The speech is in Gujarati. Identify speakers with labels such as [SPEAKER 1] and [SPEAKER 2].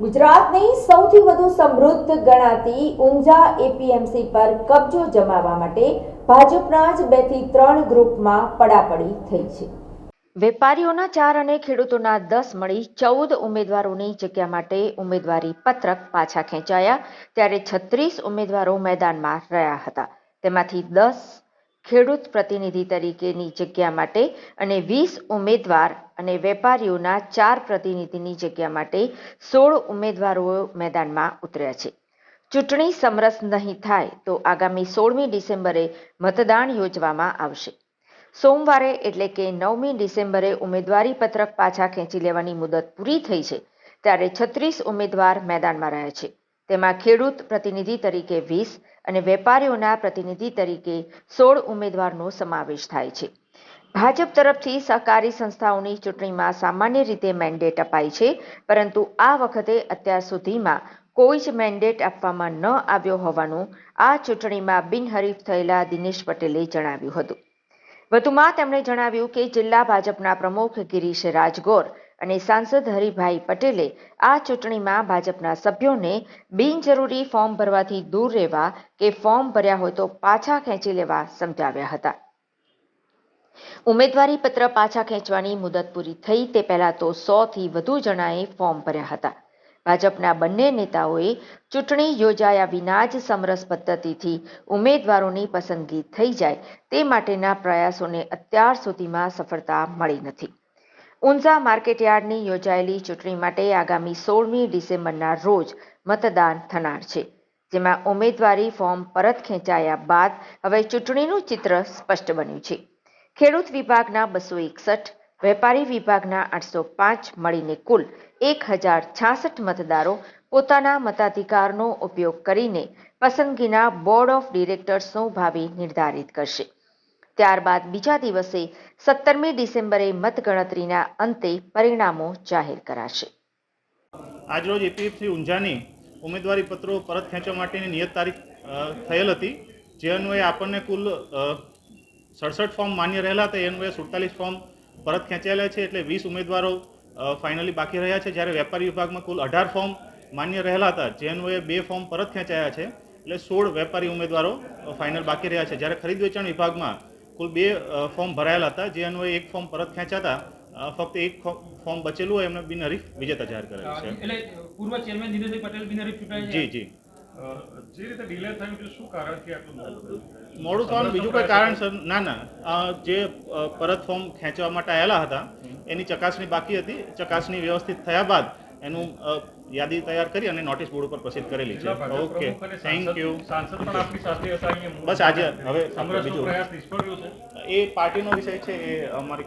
[SPEAKER 1] ગુજરાતની સૌથી વધુ સમૃદ્ધ ગણાતી ઊંઝા એપીએમસી પર કબજો જમાવવા માટે ભાજપના જ બેથી ત્રણ ગ્રુપમાં પડાપડી થઈ છે. વેપારીઓના ચાર અને ખેડૂતોના દસ મળી ચૌદ ઉમેદવારોની જગ્યા માટે ઉમેદવારી પત્રક પાછા ખેંચાયા, ત્યારે છત્રીસ ઉમેદવારો મેદાનમાં રહ્યા હતા. તેમાંથી દસ ખેડૂત પ્રતિનિધિ તરીકેની જગ્યા માટે અને વીસ ઉમેદવાર અને વેપારીઓના ચાર પ્રતિનિધિની જગ્યા માટે સોળ ઉમેદવારો મેદાનમાં ઉતર્યા છે. ચૂંટણી સમરસ નહીં થાય તો આગામી સોળમી ડિસેમ્બરે મતદાન યોજવામાં આવશે. સોમવારે એટલે કે નવમી ડિસેમ્બરે ઉમેદવારી પત્રક પાછા ખેંચી લેવાની મુદત પૂરી થઈ છે, ત્યારે છત્રીસ ઉમેદવાર મેદાનમાં રહ્યા છે. તેમાં ખેડૂત પ્રતિનિધિ તરીકે વીસ અને વેપારીઓના પ્રતિનિધિ તરીકે સોળ ઉમેદવારનો સમાવેશ થાય છે. ભાજપ તરફથી સહકારી સંસ્થાઓની ચૂંટણીમાં સામાન્ય રીતે મેન્ડેટ અપાય છે, પરંતુ આ વખતે અત્યાર સુધીમાં કોઈ જ મેન્ડેટ આપવામાં ન આવ્યો હોવાનું આ ચૂંટણીમાં બિનહરીફ થયેલા દિનેશ પટેલે જણાવ્યું હતું. વધુમાં તેમણે જણાવ્યું કે જિલ્લા ભાજપના પ્રમુખ ગિરીશ રાજગોર અને સાંસદ હરિભાઈ પટેલે આ ચૂંટણીમાં ભાજપના સભ્યોને બિનજરૂરી ફોર્મ ભરવાથી દૂર રહેવા કે ફોર્મ ભર્યા હોય તો પાછા ખેંચી લેવા સમજાવ્યા હતા. ઉમેદવારી પત્ર પાછા ખેંચવાની મુદત પૂરી થઈ તે પહેલા તો સો થી વધુ જણાએ ફોર્મ ભર્યા હતા. ભાજપના બંને નેતાઓએ ચૂંટણી યોજાયા વિના જ સમરસ પદ્ધતિથી ઉમેદવારોની પસંદગી થઈ જાય તે માટેના પ્રયાસોને અત્યાર સુધીમાં સફળતા મળી નથી. ઊંઝા માર્કેટયાર્ડની યોજાયેલી ચૂંટણી માટે આગામી સોળમી ડિસેમ્બરના રોજ મતદાન થનાર છે. જેમાં ઉમેદવારી ફોર્મ પરત ખેંચાયા બાદ હવે ચૂંટણીનું ચિત્ર સ્પષ્ટ બન્યું છે. ખેડૂત વિભાગના બસો એકસઠ, વેપારી વિભાગના આઠસો પાંચ મળીને કુલ એક હજાર છાસઠ મતદારો પોતાના મતાધિકારનો ઉપયોગ કરીને પસંદગીના બોર્ડ ઓફ ડિરેક્ટર્સનું ભાવિ નિર્ધારિત કરશે. ત્યારબાદ બીજા દિવસે સત્તરમી ડિસેમ્બરે મતગણતરીના અંતે પરિણામો જાહેર કરાશે.
[SPEAKER 2] આજરોજ એપીએફસી ઊંઝાની ઉમેદવારી પત્રો પરત ખેંચવા માટેની નિયત તારીખ થયેલ હતી. જે અન્વયે આપણને કુલ સડસઠ ફોર્મ માન્ય રહેલા હતા. એ અન્વયે સુડતાલીસ ફોર્મ પરત ખેંચાયેલા છે એટલે વીસ ઉમેદવારો ફાઇનલી બાકી રહ્યા છે. જ્યારે વેપારી વિભાગમાં કુલ અઢાર ફોર્મ માન્ય રહેલા હતા. જે અન્વયે બે ફોર્મ પરત ખેંચાયા છે એટલે સોળ વેપારી ઉમેદવારો ફાઇનલ બાકી રહ્યા છે. જ્યારે ખરીદ વેચાણ વિભાગમાં કુલ બે ફોર્મ ભરાયેલા હતા. જે અન્વયે એક ફોર્મ પરત ખેંચાતા હતા. ફક્ત એક ફોર્મ બચેલું હોય એમને બિનહરીફ વિજેતા જાહેર કરેલ છે.
[SPEAKER 3] એટલે પૂર્વ ચેરમેન દિનેશભાઈ પટેલ બિનહરીફ ચૂંટાયા
[SPEAKER 2] જી જી.
[SPEAKER 4] જે રીતે ડિલે થયું છે શું કારણથી આટલું મોડું
[SPEAKER 2] થવાનું બીજું કોઈ કારણ સર ના ના. જે પરત ફોર્મ ખેંચવા માટે આવેલા હતા એની ચકાસણી બાકી હતી. ચકાસણી વ્યવસ્થિત થયા બાદ એનું યાદી તૈયાર કરી અને નોટિસ બોર્ડ ઉપર પ્રસિદ્ધ કરેલી છે. ઓકે થેન્ક યુ
[SPEAKER 4] સાંસદ પણ આપની સાથે હતા
[SPEAKER 2] બસ આજે હવે બીજું એ પાર્ટીનો વિષય છે એ અમારી